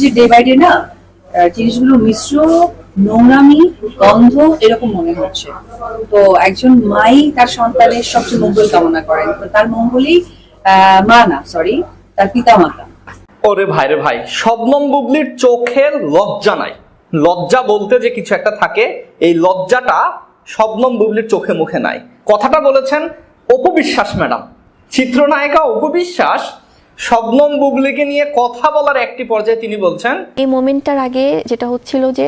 যে day by day না জিনিসগুলো মিশ্র, নোংরামি, গন্ধ এরকম মনে হচ্ছে। তো একজন মাই তার সন্তানের সবচেয়ে মঙ্গল কামনা করেন। তার মঙ্গলই মা না সরি তার পিতা মাতা ওরে ভাই রে ভাই শবনম বুবলির চোখের লজ্জা নাই। লজ্জা বলতে যে কিছু একটা থাকে, এই লজ্জাটা শবনম বুবলির চোখে মুখে নাই। কথাটা বলেছেন অপু বিশ্বাস ম্যাডাম। চিত্রনায়িকা অপু বিশ্বাস শবনম বুবলিকে নিয়ে কথা বলার একটি পর্যায়ে তিনি বলছেন এই মোমেন্টটার আগে যেটা হচ্ছিল যে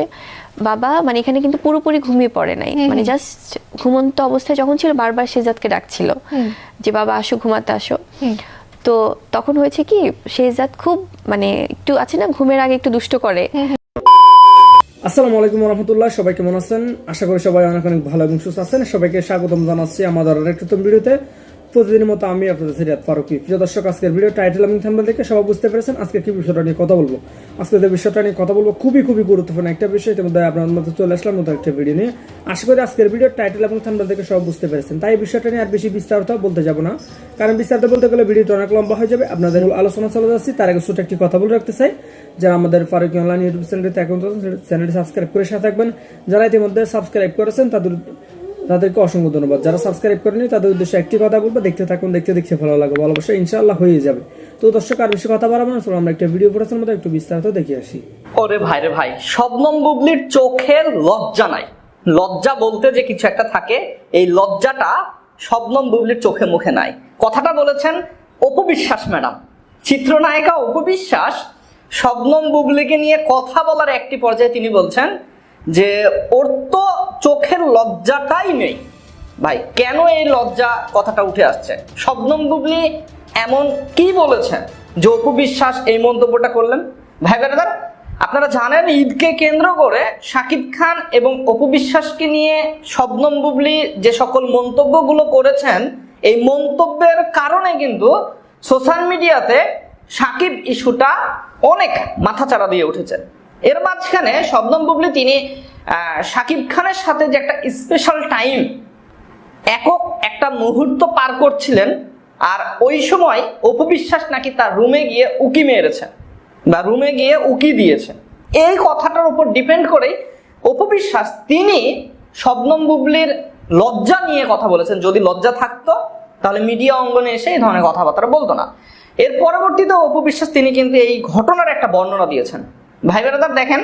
বাবা মানে এখানে কিন্তু পুরোপুরি ঘুমিয়ে পড়ে নাই। মানে জাস্ট ঘুমন্ত অবস্থায় যখন ছিল বারবার শেজাদকে ডাকছিল যে বাবা আসো ঘুমাতে আসো। তো তখন হয়েছে কি শেজাদ খুব মানে একটু আছে না ঘুমের আগে একটু দুষ্ট করে। আসসালামু আলাইকুম রহমতুল্লাহ সবাই কেমন আছেন? আশা করি সবাই অনেক অনেক ভালো এবং সুস্থ আছেন। সবাইকে স্বাগতম জানাচ্ছি আমাদের আরেকটি নতুন ভিডিওতে। প্রতিদিনের মতো আমি আপনাদের সাথে সিরিয়াত ফারুকি প্রিয় দর্শক, আজকের ভিডিও টাইটেল এবং থাম্বনেল দেখে সবাই বুঝতে পেরেছেন আজকে কি বিষয়টা নিয়ে কথা বলব। আজকে যে বিষয়টা নিয়ে কথা বলব খুবই খুবই গুরুত্বপূর্ণ একটা বিষয়, এর মধ্যে আপনার মধ্যে চলে আসলাম নতুন একটা ভিডিও নিয়ে। আশা করি আজকের ভিডিও টাইটেল এবং থাম্বনেল দেখে সবাই বুঝতে পেরেছেন। তাই বিষয়টা নিয়ে আর বেশি বিস্তারিত বলতে যাব না। কারণ বিস্তারিত বলতে গেলে ভিডিওটা অনেক লম্বা হয়ে যাবে। আপনাদের আলোচনা চলে যাচ্ছি। তার আগে ছোট একটি কথা বলে রাখতে চাই। যারা আমাদের ফারুকি অনলাইন ইউটিউব চ্যানেলটিতে এখন চ্যানেলটি সাবস্ক্রাইব করে সাথে থাকবেন। যারা ইতিমধ্যে সাবস্ক্রাইব করেছেন, তাদের তাদেরকে অসংখ্য ধন্যবাদ। যারা সাবস্ক্রাইব করেনি তাদের উদ্দেশ্যে একটি কথা বলব, দেখতে থাকুন, দেখতে দেখতে ভালো লাগবে। ভালোবাসা ইনশাআল্লাহ হয়ে যাবে। তো দর্শক, আর বেশি কথা বাড়াবো না আমরা একটা ভিডিও পড়েছেন মতো একটু বিস্তারিত দেখে আসি। ওরে ভাই রে ভাই, শবনম বুবলির চোখের লজ্জা নাই। লজ্জা বলতে যে কিছু একটা থাকে, এই লজ্জাটা শবনম বুবলির চোখে মুখে নাই। কথাটা বলেছেন অপু বিশ্বাস ম্যাডাম। চিত্রনায়িকা অপু বিশ্বাস শবনম বুবলিকে নিয়ে কথা বলার একটি পর্যায়ে তিনি বলছেন যে ওর তো চোখের লজ্জাটাই নেই। ভাই, কেন এই লজ্জা কথাটা উঠে আসছে? শবনম বুবলি এমন কি বলেছেন যে অপু বিশ্বাস এই মন্তব্যটা করলেন? ভাই বেড়াদার আপনারা জানেন ঈদকে কেন্দ্র করে শাকিব খান এবং অপু বিশ্বাসকে নিয়ে শবনম বুবলি যে সকল মন্তব্যগুলো করেছেন, এই মন্তব্যের কারণে কিন্তু সোশ্যাল মিডিয়াতে সাকিব ইস্যুটা অনেক মাথাচাড়া দিয়ে উঠেছে। এর মাঝখানে শবনম বুবলি তিনি শাকিব খানের সাথে যে একটা স্পেশাল টাইম একক একটা মুহূর্ত পার করছিলেন, আর ওই সময় অপবিশ্বাস নাকি তার রুমে গিয়ে উকি মেরেছে, বা রুমে গিয়ে উকি দিয়েছে। এই কথাটার উপর ডিপেন্ড করেই অপবিশ্বাস তিনি শবনম বুবলির লজ্জা নিয়ে কথা বলেছেন। যদি লজ্জা থাকতো, তাহলে মিডিয়া অঙ্গনে এসে এই ধরনের কথাবার্তা বলতো না। এর পরবর্তীতে অপবিশ্বাস তিনি কিন্তু এই ঘটনার একটা বর্ণনা দিয়েছেন। ভাই বেড়াদার দেখেন।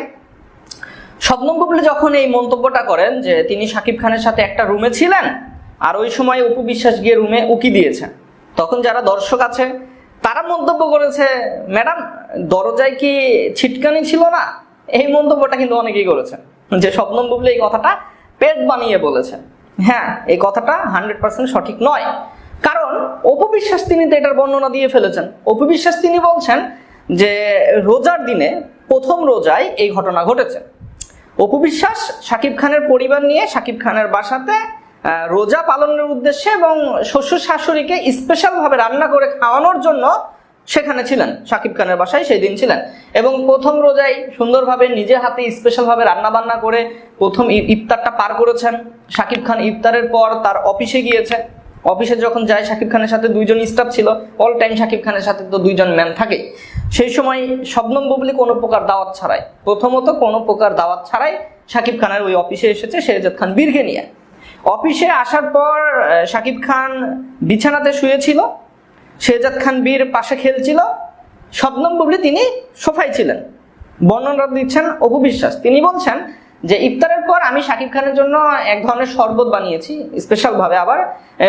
শবনম বুবলি যখন এই মন্তব্যটা করেন যে তিনি শাকিব খানের সাথে একটা রুমে ছিলেন, আর ওই সময় অপু বিশ্বাস গিয়ে রুমে উকি দিয়েছেন, তখন যারা দর্শক আছে, তারা মন্তব্য করেছে, ম্যাডাম, দরজায় কি ছিটকানি ছিল না? এই মন্তব্যটা কিন্তু অনেকেই করেছেন, যে স্বপ্নম বুবলি এই কথাটা পেট বানিয়ে বলেছেন। হ্যাঁ এই কথাটা হান্ড্রেড পার্সেন্ট সঠিক নয়। কারণ অপবিশ্বাস তিনি তো এটার বর্ণনা দিয়ে ফেলেছেন। অপবিশ্বাস তিনি বলছেন যে রোজার দিনে প্রথম রোজায় এই ঘটনা ঘটেছে। অপু বিশ্বাস শাকিব খানের পরিবার নিয়ে শাকিব খানের বাসাতে রোজা পালনের উদ্দেশ্যে এবং শ্বশুর শাশুড়িকে স্পেশাল ভাবে রান্না করে খাওয়ানোর জন্য সেখানে ছিলেন শাকিব খানের বাসায় সেই দিন ছিলেন। এবং প্রথম রোজায় সুন্দরভাবে নিজে হাতে স্পেশাল ভাবে রান্না বান্না করে প্রথম ইফতারটা পার করেছেন। শাকিব খান ইফতারের পর তার অফিসে গিয়েছে। অফিসে যখন যায়, শাকিব খানের সাথে দুইজন স্টাফ ছিল অল টাইম শাকিব খানের সাথে তো দুইজন ম্যান থাকে। সেই সময় শবনম বুবলি কোনো প্রকার দাওয়াত ছাড়াই। প্রথমত কোনো প্রকার দাওয়াত ছাড়াই শাকিব খানের ওই অফিসে এসেছে শেহজাদ খান বীরকে নিয়ে। অফিসে আসার পর শাকিব খান বিছানাতে শুয়েছিল, শেহজাদ খান বীর পাশে খেলছিল, শবনম বুবলি তিনি সোফায় ছিলেন। বর্ণনা দিচ্ছেন অপু বিশ্বাস। তিনি বলছেন যে ইফতারের পর আমি শাকিব খানের জন্য এক ধরনের শরবত বানিয়েছি স্পেশাল ভাবে আবার,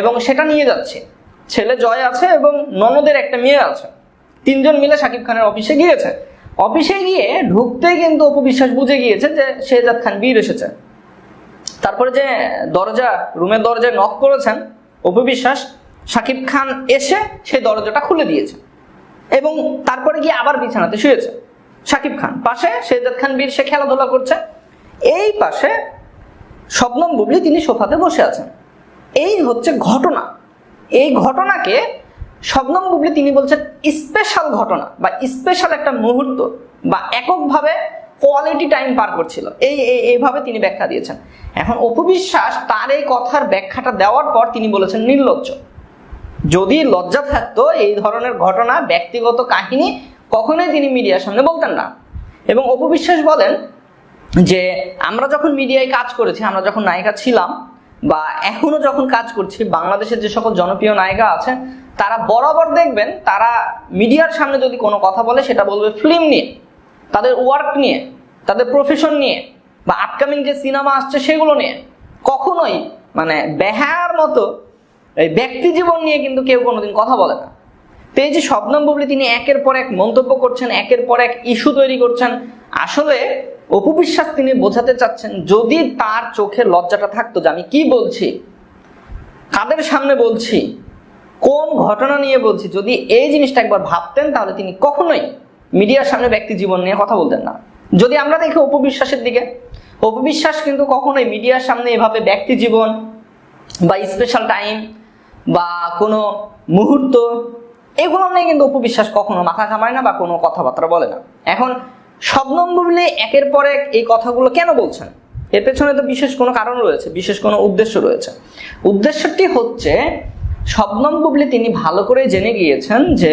এবং সেটা নিয়ে যাচ্ছে। ছেলে জয় আছে এবং ননদের একটা মেয়ে আছে। তিনজন মিলে শাকিব খানের অফিসে গিয়েছে। অফিসে গিয়ে ঢুকতেই কিন্তু অপু বিশ্বাস বুঝে গিয়েছে যে শেহজাদ খান বীর এসেছে। তারপরে যে দরজা, রুমের দরজায় নক করেছেন, অপু বিশ্বাস, শাকিব খান এসে সেই দরজাটা খুলে দিয়েছে। এবং তারপরে গিয়ে আবার বিছানাতে শুয়েছে শাকিব খান। পাশে শেহজাদ খান বীর, সে খেলাধুলা করছে। এই পাশে শবনম বুবলি তিনি সোফাতে বসে আছেন। এই হচ্ছে ঘটনা। এই ঘটনাকে শবনম বুবলি তিনি বলছেন স্পেশাল ঘটনা বা স্পেশাল একটা মুহূর্ত বা এককভাবে কোয়ালিটি টাইম পার করছিল। এই, এই- এইভাবে তিনি ব্যাখ্যা দিয়েছেন। এখন অপবিশ্বাস তার এই কথার ব্যাখ্যাটা দেওয়ার পর তিনি বলেছেন নির্লজ্জ। যদি লজ্জা থাকতো এই ধরনের ঘটনা, ব্যক্তিগত কাহিনী, কখনোই তিনি মিডিয়ার সামনে বলতেন না। এবং অপবিশ্বাস বলেন যে আমরা যখন মিডিয়ায় কাজ করেছি, আমরা যখন নায়িকা ছিলাম বা এখনও যখন কাজ করছি, বাংলাদেশের যে সকল জনপ্রিয় নায়িকা আছে, তারা বরাবর দেখবেন তারা মিডিয়ার সামনে যদি কোনো কথা বলে, সেটা বলবে ফিল্ম নিয়ে, তাদের ওয়ার্ক নিয়ে, তাদের প্রফেশন নিয়ে বা আপকামিং যে সিনেমা আসছে সেগুলো নিয়ে। কখনোই মানে বেহার মতো এই ব্যক্তি জীবন নিয়ে কিন্তু কেউ কোনোদিন কথা বলে না। তো এই যে শবনম বুবলি তিনি একের পর এক মন্তব্য করছেন, একের পর এক ইস্যু তৈরি করছেন, আসলে অপু বিশ্বাস তিনি বোঝাতে চাচ্ছেন, যদি তার চোখে লজ্জাটা থাকতো যে আমি কি বলছি, কাদের সামনে বলছি, কোন ঘটনা নিয়ে বলছি, যদি এই জিনিসটা একবার ভাবতেন তাহলে তিনি কখনোই মিডিয়ার সামনে ব্যক্তি জীবন নিয়ে কথা বলতেন না। যদি আমরা দেখি অপবিশ্বাসের দিকে, অপবিশ্বাস কিন্তু কখনোই মিডিয়ার সামনে এভাবে ব্যক্তি জীবন বা স্পেশাল টাইম বা কোনো মুহূর্ত, এগুলো নিয়ে কিন্তু অপবিশ্বাস কখনো মাথা ঘামায় না বা কোনো কথাবার্তা বলে না। এখন শবনম বুবলি একের পর এক এই কথাগুলো কেন বলছেন? এর পেছনে তো বিশেষ কোনো কারণ রয়েছে, বিশেষ কোনো উদ্দেশ্য রয়েছে। উদ্দেশ্যটি হচ্ছে শবনম বুবলি তিনি ভালো করে জেনে গিয়েছেন যে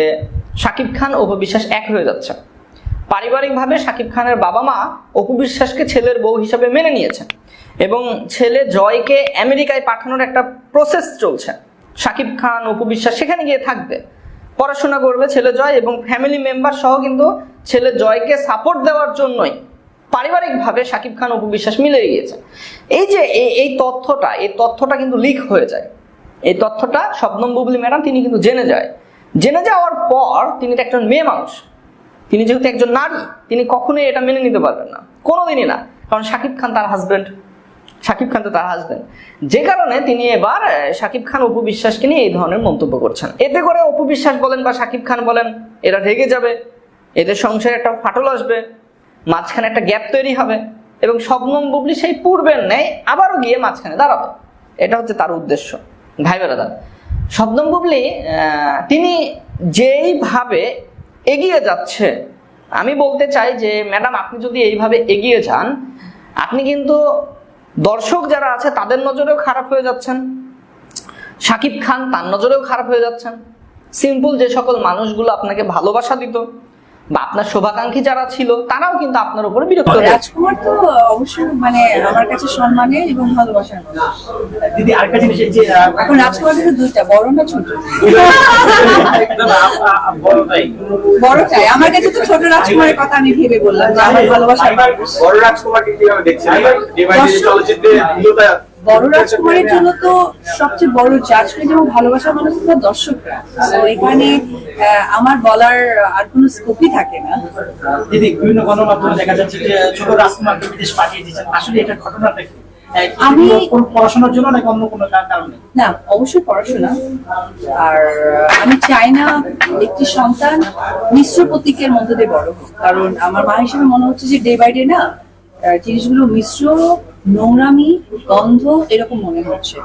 শাকিব খান অপবিশ্বাস এক হয়ে যাচ্ছে। পারিবারিকভাবে শাকিব খানের বাবা মা অপু বিশ্বাসকে ছেলের বউ হিসাবে মেনে নিয়েছেন এবং ছেলে জয়কে আমেরিকায় পাঠানোর একটা প্রসেস চলছে। শাকিব খান, অপু বিশ্বাস সেখানে গিয়ে থাকবে। পড়াশোনা করবে ছেলে জয় এবং ফ্যামিলি মেম্বার সহ কিন্তু ছেলে জয়কে সাপোর্ট দেওয়ার জন্যই পারিবারিকভাবে শাকিব খান অপু বিশ্বাস মিলে গিয়েছে। এই যে এই- তথ্যটা, এই তথ্যটা কিন্তু লিক হয়ে যায়। এই তথ্যটা শবনম বুবলি ম্যাডাম, তিনি কিন্তু জেনে যায়। জেনে যাওয়ার পর তিনি একজন মেয়ে মানুষ। তিনি যেহেতু একজন নারী, তিনি কখনোই এটা মেনে নিতে পারবেন না। কোনোদিনই না। কারণ শাকিব খান তার হাজবেন্ড সাকিব খান তো তার হাজবেন্ড যে কারণে তিনি এবার শাকিব খান অপু বিশ্বাসকে নিয়ে এই ধরনের মন্তব্য করছেন। এতে করে অপু বিশ্বাস বলেন বা শাকিব খান বলেন, এরা রেগে যাবে। এদের সংসারে একটা ফাটল আসবে, মাঝখানে একটা গ্যাপ তৈরি হবে এবং শবনম বুবলি সেই পূর্বের ন্যায় আবারও গিয়ে মাঝখানে দাঁড়াবে। এটা হচ্ছে তার উদ্দেশ্য। ভাই বেড়াদার শবনম বুবলি তিনি যেইভাবে এগিয়ে যাচ্ছে, আমি বলতে চাই যে, ম্যাডাম, আপনি যদি এইভাবে এগিয়ে যান, আপনি কিন্তু দর্শক যারা আছে, তাদের নজরেও খারাপ হয়ে যাচ্ছেন। শাকিব খান তার নজরেও খারাপ হয়ে যাচ্ছেন। সিম্পল যে সকল মানুষগুলো আপনাকে ভালোবাসা দিত বা আপনার শুভাকাঙ্ক্ষী যারা ছিল তারাও কিন্তু আপনার উপরে বিরক্ত রাজকুমার তো অবশ্যই মানে আমার কাছে সম্মানের এবং ভালোবাসার দিদি আরেকটা জিনিস যে এখন রাজকুমার কিন্তু দুইটা বড় না ছোট? বড়টাই। আমার কাছে তো ছোট রাজকুমারের কথা আমি ভেবে বললাম যে আমার ভালোবাসার বড় রাজকুমারকে কীভাবে দেখছেন? এবার? এবার যে দর্শক- চলচ্চিত্রে বড় রাজকুমারের জন্য তো সবচেয়ে বড় জাজমেন্ট এবং ভালোবাসার মানুষ তো দর্শকরা। তো এখানে আমার বলার আর কোনো স্কোপই থাকে না। দিদি বিভিন্ন গণমাধ্যমে দেখা যাচ্ছে যে ছোট রাজকুমারকে বিদেশ পাঠিয়ে দিয়েছেন। আসলে এটা ঘটনাটা কি? আমি- পড়াশোনার জন্য নাকি অন্য কোনো কারণে? না অবশ্যই পড়াশোনা। আর আমি চাই না একটি সন্তান মিশ্র প্রতীকের মধ্যে দিয়ে বড় হোক। কারণ আমার মা হিসেবে মনে হচ্ছে যে ডে বাই ডে না জিনিসগুলো মিশ্র, নোংরামি, গন্ধ এরকম মনে হচ্ছে।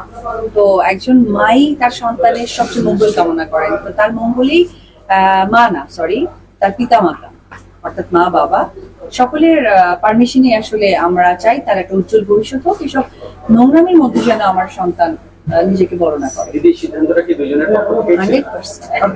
তো একজন মাই তার সন্তানের সবচেয়ে মঙ্গল কামনা করেন। তো তার মঙ্গলই মা না সরি তার পিতা মাতা অর্থাৎ মা, বাবা। সকলের পারমিশনে আসলে আমরা চাই তার একটা উজ্জ্বল ভবিষ্যৎ হোক। এসব নোংরামির মধ্যে যেন আমার সন্তান নিজেকে বড় না করে। দিদির সিদ্ধান্তটা কি দুজনের পক্ষ থেকে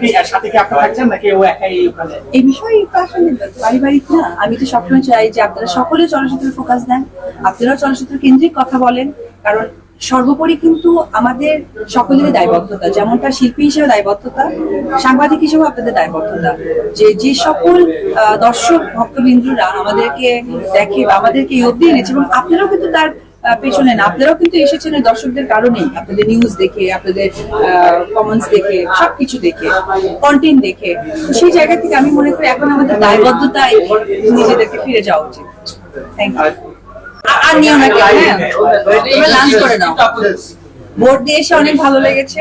কি এর সাথে কি আপনি থাকছেন নাকি ও একাই ওখানে? এই বিষয়ে আসলে পারিবারিক না। আমি তো সবসময় চাই যে আপনারা সকলে চলচ্চিত্রে ফোকাস দেন আপনারাও চলচ্চিত্র কেন্দ্রিক কথা বলেন কারণ সর্বোপরি কিন্তু আমাদের সকলেরই দায়বদ্ধতা যেমনটা শিল্পী হিসেবে দায়বদ্ধতা সাংবাদিক হিসেবে আপনাদের দায়বদ্ধতা। যে যে সকল দর্শক ভক্তবিন্দুরা আমাদেরকে দেখে বা আমাদেরকে এই অব্দি এনেছে এবং আপনারাও কিন্তু তার পেছনে না। আপনারাও কিন্তু এসেছেন দর্শকদের কারণেই। আপনাদের নিউজ দেখে আপনাদের কমেন্টস দেখে সবকিছু দেখে কন্টেন্ট দেখে। সেই জায়গা থেকে আমি মনে করি এখন আমাদের দায়বদ্ধতায় নিজেদেরকে ফিরে যাওয়া উচিত। থ্যাংক ইউ আর নিও না কেউ হ্যাঁ? তোমরা লাঞ্চ করে নাও। ভোট দিয়ে এসে অনেক ভালো লেগেছে।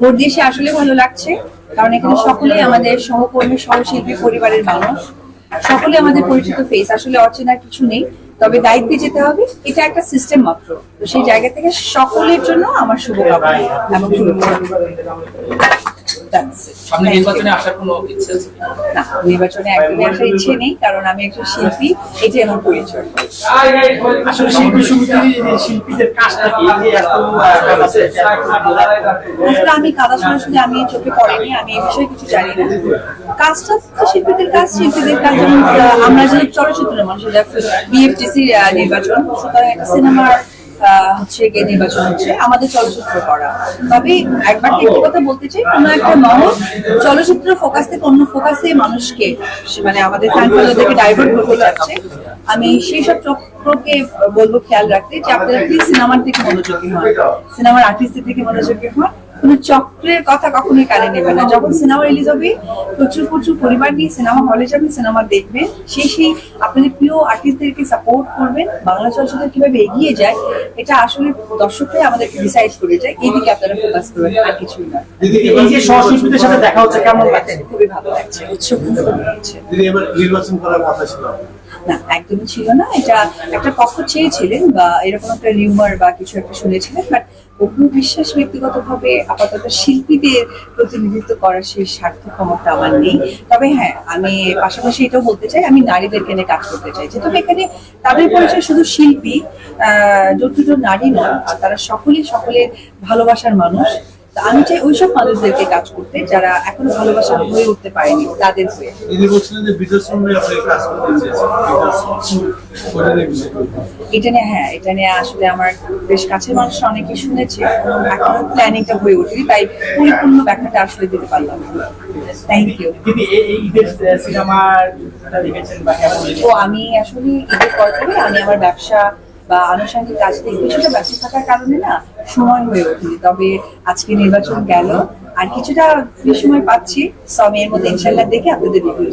ভোট দিয়ে এসে আসলে ভালো লাগছে। কারণ এখানে সকলেই আমাদের সহকর্মী সহশিল্পী পরিবারের মানুষ। সকলে আমাদের পরিচিত ফেস আসলে অচেনা কিছু নেই। তবে দায়িত্বে যেতে হবে। এটা একটা সিস্টেম মাত্র। তো সেই জায়গা থেকে সকলের জন্য আমার শুভকামনা এবং it. সামনে নির্বাচনে আসার কোনো ইচ্ছে আছে না নির্বাচনে একদমই আসার ইচ্ছে নেই কারণ আমি একজন শিল্পী আমার পরিচয়। আসলে সমিতি শিল্পীদের কাজটা কি? আসলে আমি কাদা সরাসরি আমি চোখে পড়েনি আমি এই বিষয়ে কিছু জানি না। কাজটা তো শিল্পীদের কাজ শিল্পীদের কাজ আমরা যে চলচ্চিত্রের মানুষ বিএফটিসি নির্বাচন সুতরাং একটা সিনেমার হচ্ছে গিয়ে নির্বাচন হচ্ছে, আমাদের চলচ্চিত্র করা। তবে একবার একটি কথা বলতে চাই কোনো একটা মহল চলচ্চিত্র ফোকাস থেকে অন্য ফোকাসে মানুষকে মানে আমাদের ফ্যান ফলোদেরকে ডাইভার্ট করতে চাচ্ছে। আমি সেই সব চক্রকে বলব খেয়াল রাখতে যে আপনারা প্লিজ সিনেমার দিকে মনোযোগী হন। সিনেমার আর্টিস্টের দিকে মনোযোগী হন। কোন চক্রের কথা কখনোই কানে নেবেন না। যখন সিনেমা রিলিজ হবে প্রচুর প্রচুর পরিবার নিয়ে সিনেমা হলে যাবেন সিনেমা দেখবেন সেই সেই আপনাদের প্রিয় আর্টিস্টদেরকে সাপোর্ট করবেন। বাংলা চলচ্চিত্র কীভাবে এগিয়ে যায় এটা আসলে দর্শকরাই আমাদেরকে ডিসাইড করে যায় এই দিকে আপনারা ফোকাস করবেন আর কিছুই না। এই যে সহশিল্পীদের সাথে দেখা হচ্ছে কেমন লাগছে? খুবই ভালো লাগছে উৎসব দিদি এবার নির্বাচন করার কথা ছিল। না একদমই ছিল না। এটা একটা পক্ষ চেয়েছিলেন বা এরকম একটা রিউমার বা কিছু একটা শুনেছিলেন বাট অপু বিশ্বাস ব্যক্তিগতভাবে আপাতত শিল্পীদের প্রতিনিধিত্ব করার সেই স্বার্থ ক্ষমতা আমার নেই। তবে হ্যাঁ আমি পাশাপাশি এটাও বলতে চাই, আমি নারীদেরকে নিয়ে কাজ করতে চাইছি তবে এখানে তাদের পরিচয় শুধু শিল্পী, আহ দুটো নারী নয় তারা সকলেই সকলের ভালোবাসার মানুষ। আমি চাই ওইসব মানুষদেরকে কাজ করতে যারা এখনও ভালোবাসা হয়ে উঠতে পারেনি তাদের হয়ে? এটা নিয়ে হ্যাঁ এটা নিয়ে আসলে আমার বেশ কাছের মানুষ অনেকে শুনেছে এখনও প্ল্যানিংটা হয়ে ওঠেনি তাই পরিপূর্ণ ব্যাখ্যাটা আসলে দিতে পারলাম থ্যাংক ইউ? তো আমি আসলে ঈদের পর আমি আমার ব্যবসা বা আনুষঙ্গিক কাজ থেকে কিছুটা ব্যস্ত থাকার কারণে না সময় হয়ে ওঠেনি। তবে আজকে নির্বাচন গেল। আর কিছুটা ফ্রি সময় পাচ্ছি। সো আমি এর মধ্যে ইনশাল্লাহ দেখে আপনাদের রিভিউ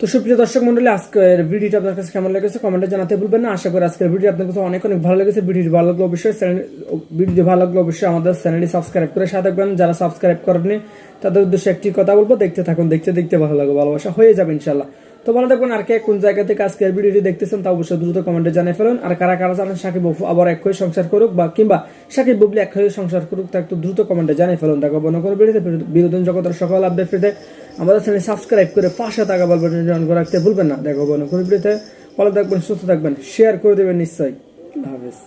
তো সুপ্রিয় দর্শক মন্ডলী, আজকের ভিডিওটা আপনার কাছে কেমন লেগেছে কমেন্টে জানাতে ভুলবেন না। আশা করি আজকের ভিডিও আপনার কাছে অনেক অনেক ভালো লেগেছে। ভিডিওটি ভালো লাগল অবশ্যই ভিডিওটি ভালো লাগল অবশ্যই আমাদের চ্যানেলটি সাবস্ক্রাইব করে সাথে থাকবেন। যারা সাবস্ক্রাইব করেননি, তাদের উদ্দেশ্যে একটি কথা বলব, দেখতে থাকুন। দেখতে দেখতে ভালো লাগবে, ভালোবাসা হয়ে যাবে ইনশাল্লাহ। তো ভালো থাকবেন। আর কে কোন জায়গা থেকে আজকের ভিডিওটি দেখতেছেন তা অবশ্যই দ্রুত কমেন্টে জানিয়ে ফেলুন। আর কারা কারা জানেন সাকিব বাবু আবার এক হয়ে সংসার করুক বা কিংবা সাকিব বুবলি এক হয়ে সংসার করুক, তা একটু দ্রুত কমেন্টে জানিয়ে ফেলুন। দেখো বন্য করে ভিডিওতে। বিনোদন জগতের সকল আপডেট পেতে আমাদের চ্যানেল সাবস্ক্রাইব করে পাশে থাকা বল অন করে রাখতে ভুলবেন না। দেখো বন্য করে ভিডিওতে। ভালো থাকবেন, সুস্থ থাকবেন শেয়ার করে দেবেন নিশ্চয়ই। হাফেজ।